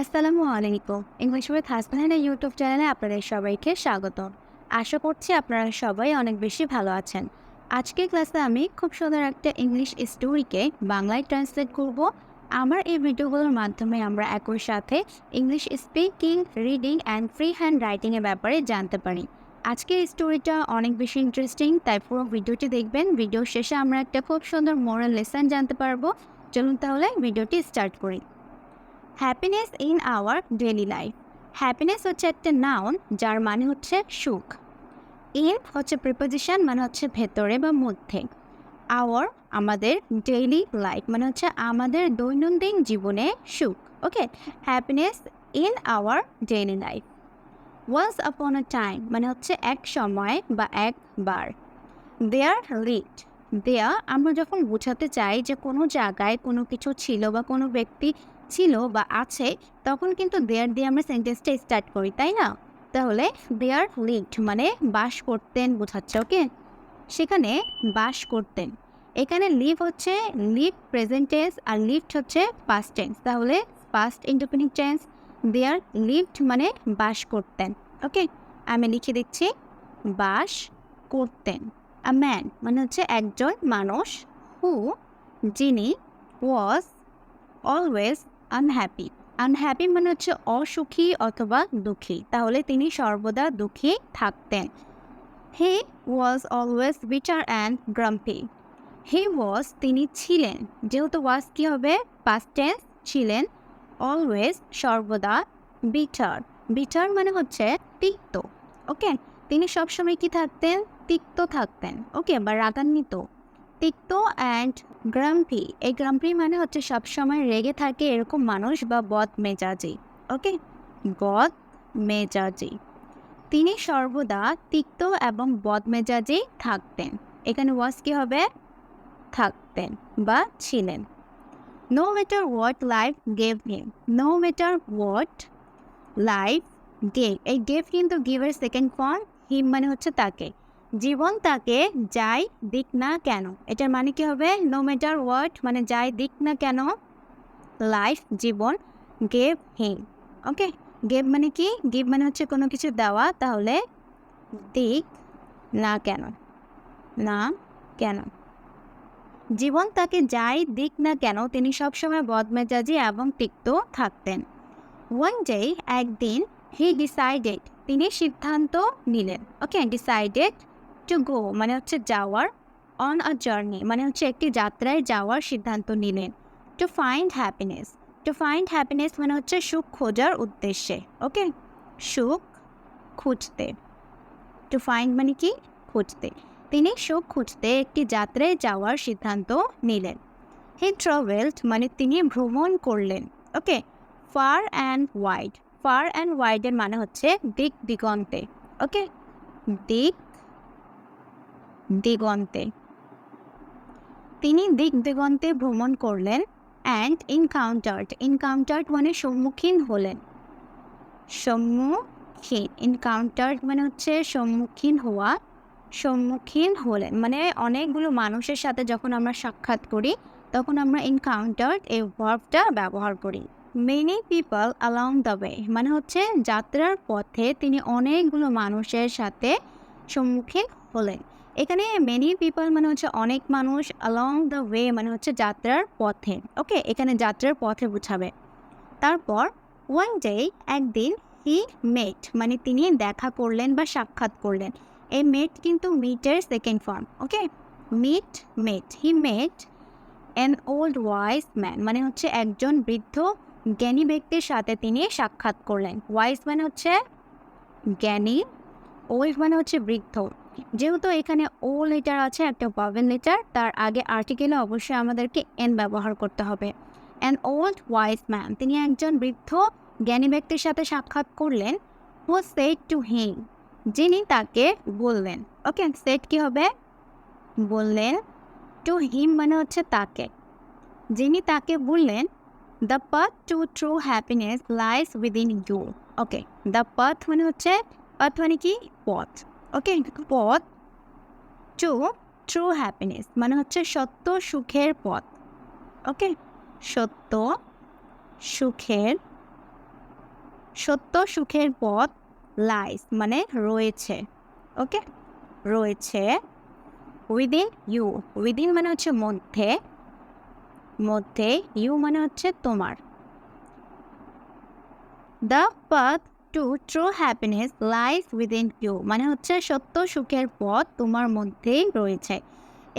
আসসালামু আলাইকুম। English with husband YouTube চ্যানেলে আপনাদের সবাইকে স্বাগত আশা করছি আপনারা সবাই অনেক বেশি ভালো আছেন। আজকের ক্লাসে আমি খুব সুন্দর একটা ইংলিশ স্টোরিকে বাংলায় ট্রান্সলেট করব। আমার এই ভিডিওগুলোর মাধ্যমে আমরা একই সাথে English speaking reading and free hand রাইটিংয়ের ব্যাপারে জানতে পারি। আজকের স্টোরিটা অনেক বেশি ইন্টারেস্টিং তাই পুরো ভিডিওটি দেখবেন। ভিডিও শেষে আমরা একটা খুব সুন্দর মোরাল লেসন জানতে পারব। চলুন তাহলে ভিডিওটি স্টার্ট করি। Happiness in our daily life happiness হচ্ছে একটা নাউন যার মানে হচ্ছে সুখ। ইন হচ্ছে প্রিপোজিশন মানে হচ্ছে ভেতরে বা মধ্যে। আওয়ার আমাদের ডেইলি লাইফ মানে হচ্ছে আমাদের দৈনন্দিন জীবনে সুখ। Okay happiness in our daily life was upon a time মানে হচ্ছে এক সময় বা একবার দেয়ার লিড দেয়া আমরা যখন বোঝাতে চাই যে কোনো জায়গায় কোনো কিছু ছিল বা কোনো ব্যক্তি ছিল বা আছে, তখন কিন্তু দেয়ার দিয়ে আমরা সেন্টেন্সটা স্টার্ট করি, তাই না? তাহলে দেয়ার লিভড মানে বাস করতেন বোঝাচ্ছে ওকে সেখানে বাস করতেন। এখানে লিভ হচ্ছে লিভ প্রেজেন্ট টেন্স আর লিফট হচ্ছে পাস্ট টেন্স তাহলে past independent tense there lived মানে বাস করতেন ওকে আমি লিখে দিচ্ছি, বাস করতেন। আ ম্যান মানে হচ্ছে একজন মানুষ হু যিনি ওয়াজ অলওয়েজ আনহ্যাপি আনহ্যাপি মানে হচ্ছে অসুখী অথবা দুঃখী। তাহলে তিনি সর্বদা দুঃখী থাকতেন। He was always bitter and grumpy he was তিনি ছিলেন। যেহেতু ওয়াজ কী হবে? পাস্ট টেন্স ছিলেন। অলওয়েজ সর্বদা বিটার বিটার মানে হচ্ছে তিক্ত। ওকে তিনি সবসময় কি থাকতেন? তিক্ত থাকতেন। ওকে বা রাগান্বিত। তিক্ত অ্যান্ড গ্রাম্পি এই গ্রাম্পি মানে হচ্ছে সবসময় রেগে থাকে এরকম মানুষ বা বদ মেজাজি ওকে বদ মেজাজি। তিনি সর্বদা তিক্ত এবং বদ মেজাজি থাকতেন। এখানে ওয়াজ কি হবে? থাকতেন বা ছিলেন। No matter what life gave him no matter what life gave এই গেভ কিন্তু গিভের সেকেন্ড ফর্ম হিম মানে হচ্ছে তাকে। জীবন তাকে যাই দিক না কেন। এটার মানে কি হবে? নো ম্যাটার ওয়াট মানে যাই দিক না কেন লাইফ জীবন গেভ হিম ওকে গেভ মানে কি? গিভ মানে হচ্ছে কোনো কিছু দেওয়া, তাহলে দিক না কেন না কেন। জীবন তাকে যাই দিক না কেন, তিনি সবসময় বদমেজাজি এবং তিক্ত থাকতেন। ওয়ান ডে একদিন হি ডিসাইডেড তিনি সিদ্ধান্ত নিলেন। ওকে ডিসাইডেড টু গো মানে হচ্ছে যাওয়ার অন আ জার্নি মানে হচ্ছে একটি যাত্রায় যাওয়ার সিদ্ধান্ত নিলেন। To find happiness to find happiness মানে হচ্ছে সুখ খোঁজার উদ্দেশ্যে ওকে সুখ খুঁজতে। টু ফাইন্ড মানে কি? খুঁজতে। তিনি সুখ খুঁজতে একটি যাত্রায় যাওয়ার সিদ্ধান্ত নিলেন। হি ট্রাভেলড মানে তিনি ভ্রমণ করলেন okay far and wide far and ওয়াইডের মানে হচ্ছে দিক দিগন্তে ওকে দিক দিগন্তে। তিনি দিক দিগন্তে ভ্রমণ করলেন অ্যান্ড ইনকাউন্টার্ড ইনকাউন্টার্ড মানে সম্মুখীন হলেন। সম্মুখীন ইনকাউন্টার্ড মানে হচ্ছে সম্মুখীন হওয়া, সম্মুখীন হলেন। মানে অনেকগুলো মানুষের সাথে যখন আমরা সাক্ষাৎ করি, তখন আমরা ইনকাউন্টার্ড এই ভার্বটা ব্যবহার করি। Many people along the way মানে হচ্ছে যাত্রার পথে তিনি অনেকগুলো মানুষের সাথে সম্মুখীন হলেন। এখানে মেনি পিপল মানে হচ্ছে অনেক মানুষ অ্যালং দ্য ওয়ে মানে হচ্ছে যাত্রার পথে ওকে এখানে যাত্রার পথে বুঝাবে তারপর ওয়ান ডে একদিন হি মেট মানে তিনি দেখা করলেন বা সাক্ষাৎ করলেন। এই মেট কিন্তু মিটের second form okay meet met he met an old wise man মানে হচ্ছে একজন বৃদ্ধ জ্ঞানী ব্যক্তির সাথে তিনি সাক্ষাৎ করলেন। ওয়াইজ মানে হচ্ছে জ্ঞানী ওল্ড মানে হচ্ছে বৃদ্ধ। যেহেতু এখানে ও লেটার আছে, একটা পাবেন লেটার তার আগে আর্টিকেলে অবশ্যই আমাদেরকে এন ব্যবহার করতে হবে। অ্যান ওল্ড ওয়াইজ ম্যান তিনি একজন বৃদ্ধ, জ্ঞানী ব্যক্তির সাথে সাক্ষাৎ করলেন হু সেট টু হিম যিনি তাকে বললেন। ওকে সেট কি হবে? বললেন টু হিম মানে হচ্ছে তাকে। যিনি তাকে বললেন the path to true happiness lies within you okay the path মানে হচ্ছে মানে কি পথ। ওকে, পথ। টু ট্রু হ্যাপিনেস মানে হচ্ছে সত্য সুখের পথ। ওকে, সত্য সুখের সত্য সুখের পথ লাইস মানে রয়েছে। ওকে, রয়েছে উইদিন ইউ উইদিন মানে হচ্ছে মধ্যে মধ্যে ইউ মানে হচ্ছে তোমার। The path to true happiness life within you মানে হচ্ছে সত্য সুখের পথ তোমার মধ্যেই রয়েছে।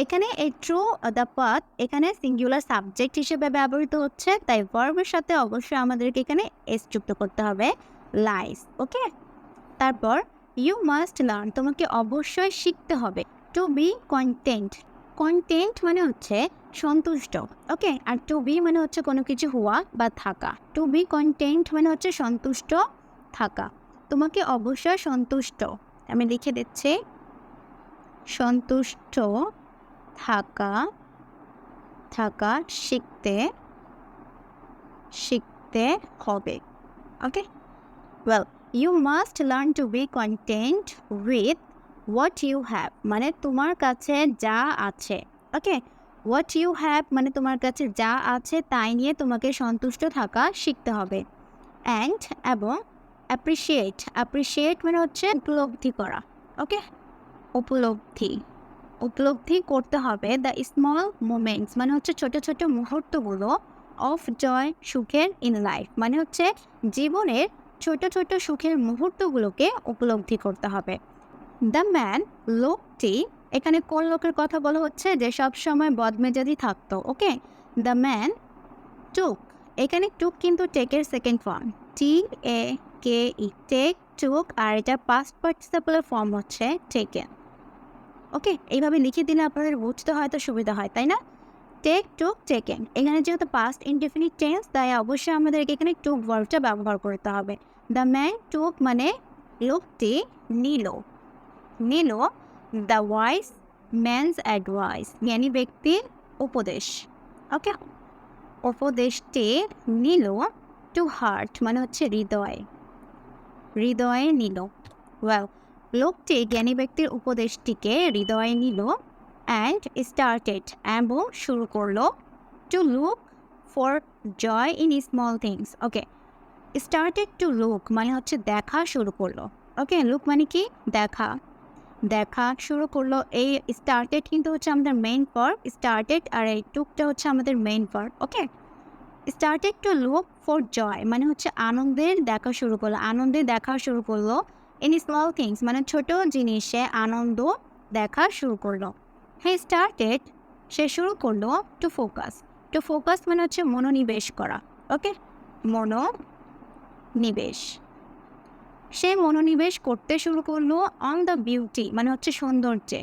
এখানে এই ট্রু দ্য পথ এখানে সিঙ্গুলার সাবজেক্ট হিসেবে ব্যবহৃত হচ্ছে, তাই ভার্বের সাথে অবশ্যই আমাদেরকে এখানে এস যুক্ত করতে হবে লাইস ওকে তারপর ইউ মাস্ট লার্ন তোমাকে অবশ্যই শিখতে হবে টু বি কন্টেন্ট কন্টেন্ট মানে হচ্ছে সন্তুষ্ট ওকে আর টু বি মানে হচ্ছে কোনো কিছু হওয়া বা থাকা টু বি কন্টেন্ট মানে হচ্ছে সন্তুষ্ট থাকা। তোমাকে অবশ্যই সন্তুষ্ট। আমি লিখে দিচ্ছি। সন্তুষ্ট থাকা থাকা শিখতে শিখতে হবে। Okay well you must learn to be content with what you have মানে তোমার কাছে যা আছে। ওকে হোয়াট ইউ হ্যাভ মানে তোমার কাছে যা আছে তাই নিয়ে তোমাকে সন্তুষ্ট থাকা শিখতে হবে। অ্যান্ড এবং অ্যাপ্রিসিয়েট অ্যাপ্রিসিয়েট মানে হচ্ছে উপলব্ধি করা ওকে উপলব্ধি উপলব্ধি করতে হবে দ্য স্মল মোমেন্টস মানে হচ্ছে ছোট ছোট মুহূর্তগুলো অফ জয় সুখের ইন লাইফ মানে হচ্ছে জীবনের ছোট ছোট সুখের মুহূর্তগুলোকে উপলব্ধি করতে হবে। দ্য ম্যান লোকটি, এখানে কোন লোকের কথা বলা হচ্ছে? যে সব সময় বদমেজাজি থাকতো ওকে দ্য ম্যান টুক এখানে টুক কিন্তু টেকের second form T A K E take took আর এটা পাস্ট পার্টিসিপালের ফর্ম হচ্ছে টেকেন ওকে এইভাবে লিখে দিলে আপনাদের বুঝতে হয়তো সুবিধা হয়, তাই না? টেক টুক টেকেন এখানে যেহেতু পাস্ট ইনডেফিনিট টেন্স তাই অবশ্যই আমাদেরকে এখানে টুক ভার্বটা ব্যবহার করতে হবে। দ্য ম্যান টুক মানে লোকটি নিল। নিল দ্য ওয়াইস ম্যানস অ্যাডভাইস জ্ঞানী ব্যক্তির উপদেশ। ওকে উপদেশটি নিল টু হার্ট মানে হচ্ছে হৃদয়। হৃদয়ে নিল। ওয়েল লোকটি জ্ঞানী ব্যক্তির উপদেশটিকে হৃদয়ে নিল অ্যান্ড স্টার্টেড এবং শুরু করল to look for joy in small things okay started to look মানে হচ্ছে দেখা শুরু করল ওকে লুক মানে কি? দেখা। দেখা শুরু করল, এই স্টার্টেড কিন্তু হচ্ছে আমাদের মেইন ফর স্টার্টেড আর এই টুকটা হচ্ছে আমাদের main for okay started to look for joy মানে হচ্ছে আনন্দের দেখা শুরু করল, আনন্দে দেখা শুরু করল ইন স্মল থিংস মানে ছোট জিনিসে আনন্দ দেখা শুরু করল। হে স্টার্টেড সে শুরু করল টু ফোকাস টু ফোকাস মানে হচ্ছে মনোনিবেশ করা ওকে মনোনিবেশ। সে মনোনিবেশ করতে শুরু করল অন দ্য বিউটি মানে হচ্ছে সৌন্দর্যে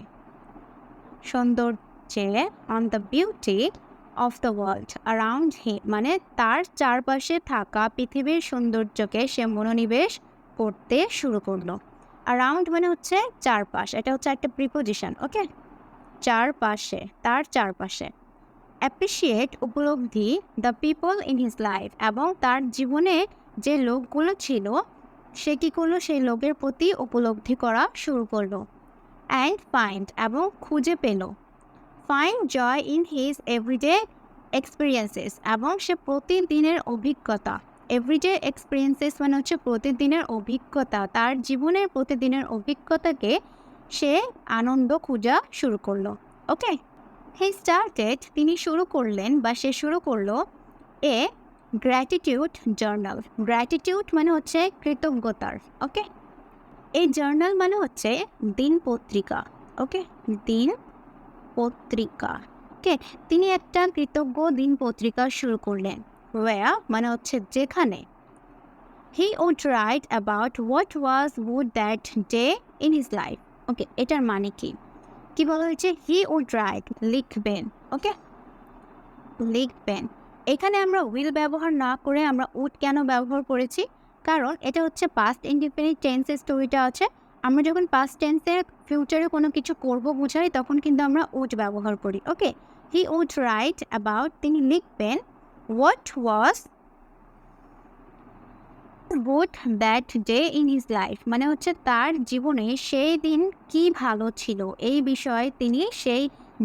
সৌন্দর্যে on the beauty of the world around he মানে তার চারপাশে থাকা পৃথিবীর সৌন্দর্যকে সে মনোনিবেশ করতে শুরু করল। অ্যারাউন্ড মানে হচ্ছে চারপাশ, এটা হচ্ছে একটা প্রিপোজিশন ওকে চারপাশে, তার চারপাশে। অ্যাপ্রিসিয়েট উপলব্ধি the people in his life এবং তার জীবনে যে লোকগুলো ছিল, সে কী করল? সেই লোকের প্রতি উপলব্ধি করা শুরু করল। অ্যান্ড ফাইন্ড এবং খুঁজে পেল। Find joy in his everyday experiences এবং সে প্রতিদিনের অভিজ্ঞতা। এভরিডে এক্সপিরিয়েন্সেস মানে হচ্ছে প্রতিদিনের অভিজ্ঞতা। তার জীবনের প্রতিদিনের অভিজ্ঞতাকে সে আনন্দ খোঁজা শুরু করল। ওকে? হি স্টার্টেড তিনি শুরু করলেন বা সে শুরু করল এ গ্র্যাটিটিউড জার্নাল গ্র্যাটিটিউড মানে হচ্ছে কৃতজ্ঞতার। ওকে? এই জার্নাল মানে হচ্ছে দিন পত্রিকা। ওকে? দিন পত্রিকা। ওকে, তিনি একটা কৃতজ্ঞ দিন পত্রিকা শুরু করলেন। ওয়া মানে হচ্ছে যেখানে। He would write about what was would that day in his life okay, এটার মানে কি? কি বলা হয়েছে? হি উড রাইট লিখবেন। ওকে? লিখবেন। এখানে আমরা উইল ব্যবহার না করে আমরা উড কেন ব্যবহার করেছি? কারণ এটা হচ্ছে পাস্ট ইন্ডিপেন্ডেন্ট টেন্সের স্টোরিটা আছে। আমরা যখন পাস্ট টেন্সের ফিউচারে কোনো কিছু করব বোঝাই, তখন কিন্তু আমরা উড ব্যবহার করি okay he would write about তিনি লিখবেন what was good that day in his life মানে হচ্ছে তার জীবনে সেই দিন কি ভালো ছিল? এই বিষয়ে তিনি সেই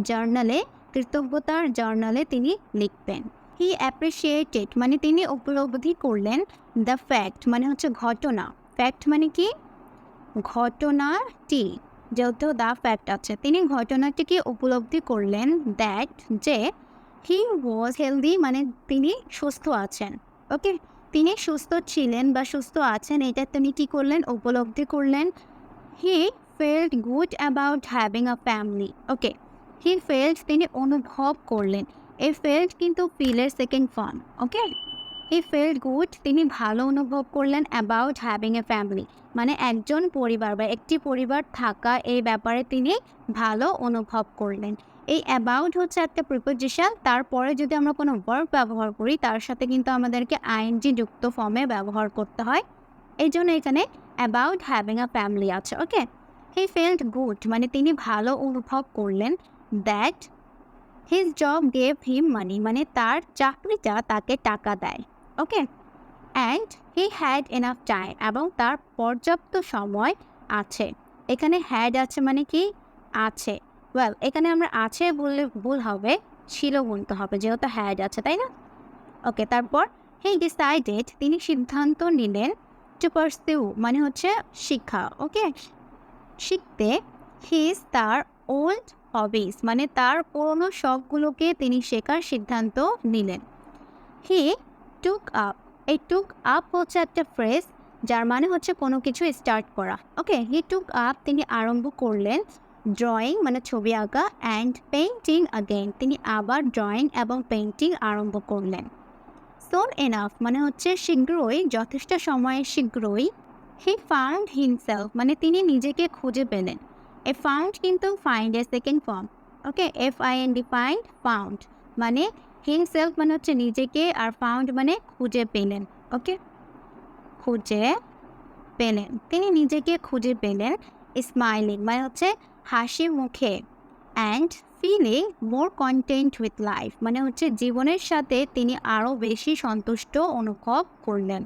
জার্নালে কৃতজ্ঞতার জার্নালে তিনি লিখবেন। হি অ্যাপ্রিসিয়েটেড মানে তিনি উপলব্ধি করলেন দ্য ফ্যাক্ট মানে হচ্ছে ঘটনা। ফ্যাক্ট মানে কি? ঘটনাটি যেহেতু দ্য ফ্যাক্ট আছে, তিনি ঘটনাটিকে উপলব্ধি করলেন দ্যাট যে হি ওয়াজ হেলদি মানে তিনি সুস্থ আছেন। ওকে তিনি সুস্থ ছিলেন বা সুস্থ আছেন, এটা তিনি কী করলেন? উপলব্ধি করলেন। He felt good about having a family okay he felt তিনি অনুভব করলেন। এই ফেল্ড কিন্তু ফিলের second form okay he felt good তিনি ভালো অনুভব করলেন অ্যাবাউট হ্যাভিং এ ফ্যামিলি মানে একজন পরিবার বা একটি পরিবার থাকা এই ব্যাপারে তিনি ভালো অনুভব করলেন। এই অ্যাবাউট হচ্ছে একটা প্রিপোজিশন তারপরে যদি আমরা কোনো ওয়ার্ড ব্যবহার করি, তার সাথে কিন্তু আমাদেরকে আইএনজি যুক্ত ফর্মে ব্যবহার করতে হয়। এই জন্য এখানে অ্যাবাউট হ্যাভিং আ ফ্যামিলি আছে ওকে হি ফেল্ড গুড মানে তিনি ভালো অনুভব করলেন that his job gave him money মানে তার চাকরিটা তাকে টাকা দেয়। Okay and he had enough time এবং তার পর্যাপ্ত সময় আছে। এখানে হ্যাড আছে মানে কি? আছে। ওয়েল এখানে আমরা আছে বললে ভুল হবে, ছিল বলতে হবে, যেহেতু হ্যাড আছে, তাই না? ওকে তারপর হি ডিসাইডেড তিনি সিদ্ধান্ত নিলেন টু পার্সিউ মানে হচ্ছে শিক্ষা ওকে শিখতে হিজ তার ওল্ড হবিস মানে তার পুরনো শখগুলোকে তিনি শেখার সিদ্ধান্ত নিলেন। হি টুক আপ এই টুক আপ হচ্ছে একটা ফ্রেজ যার মানে হচ্ছে কোনো কিছু স্টার্ট করা। ওকে হি টুক আপ তিনি আরম্ভ করলেন ড্রয়িং মানে ছবি আঁকা অ্যান্ড পেইন্টিং আগেন তিনি আবার ড্রয়িং এবং পেইন্টিং আরম্ভ করলেন। সোন এনাফ মানে হচ্ছে শীঘ্রই, যথেষ্ট সময়ে শীঘ্রই হি ফাউন্ড হিমসেলফ মানে তিনি নিজেকে খুঁজে পেলেন। এ ফাউন্ড কিন্তু find a second form okay F I N D find found মানে হিমসেলফ মানে হচ্ছে নিজেকে আর ফাউন্ড মানে খুঁজে পেলেন ওকে খুঁজে পেলেন। তিনি নিজেকে খুঁজে পেলেন স্মাইলিং মানে হচ্ছে হাসি মুখে and feeling more content with life মানে হচ্ছে জীবনের সাথে তিনি আরও বেশি সন্তুষ্ট অনুভব করলেন।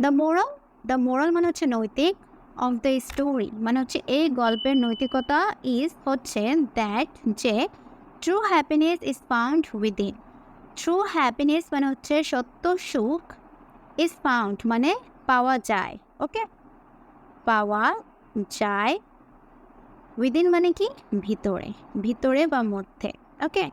দ্য মোরাল দ্য মোরাল মানে হচ্ছে নৈতিক অফ দ্য স্টোরি মানে হচ্ছে এই গল্পের নৈতিকতা ইজ হচ্ছে দ্যাট যে true happiness is found within true happiness মানে হচ্ছে সত্য সুখ ইজ ফাউন্ড মানে পাওয়া যায় ওকে পাওয়া যায় উইদিন মানে কি? ভিতরে ভিতরে বা মধ্যে ওকে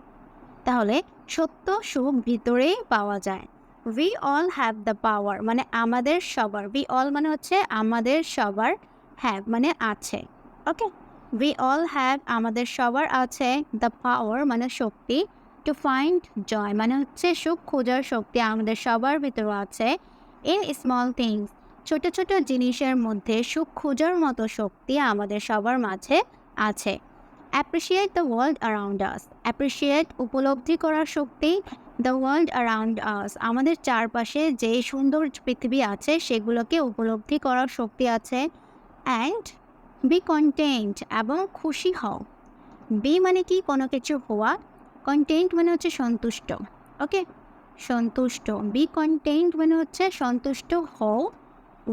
তাহলে সত্য সুখ ভিতরেই পাওয়া যায়। We all have the power মানে আমাদের সবার উই অল মানে হচ্ছে আমাদের সবার হ্যাভ মানে আছে ওকে উই অল হ্যাভ আমাদের সবার আছে দ্য পাওয়ার মানে শক্তি টু ফাইন্ড জয় মানে হচ্ছে সুখ খোঁজার শক্তি আমাদের সবার ভিতরে আছে। ইন স্মল থিংস ছোট ছোট জিনিসের মধ্যে সুখ খোঁজার মতো শক্তি আমাদের সবার মাঝে আছে। Appreciate the world around us appreciate উপলব্ধি করার শক্তি দ্য ওয়ার্ল্ড অ্যারাউন্ড আস আমাদের চারপাশে যে সুন্দর পৃথিবী আছে, সেগুলোকে উপলব্ধি করার শক্তি আছে। অ্যান্ড বি কন্টেন্ট এবং খুশি হও। বি মানে কি? কোনো কিছু হওয়া। কন্টেন্ট মানে হচ্ছে সন্তুষ্ট ওকে সন্তুষ্ট বি কন্টেন্ট মানে হচ্ছে সন্তুষ্ট হও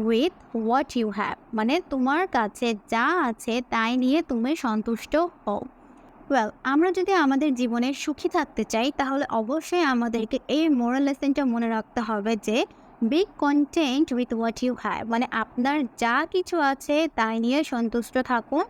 উইথ হোয়াট ইউ হ্যাভ মানে তোমার কাছে যা আছে তাই নিয়ে তুমি সন্তুষ্ট হও। ওয়েল আমরা যদি আমাদের জীবনে সুখী থাকতে চাই, তাহলে অবশ্যই আমাদেরকে এই মোরাল লেসেনটা মনে রাখতে হবে যে be content with what you have মানে আপনার যা কিছু আছে তাই নিয়ে সন্তুষ্ট থাকুন।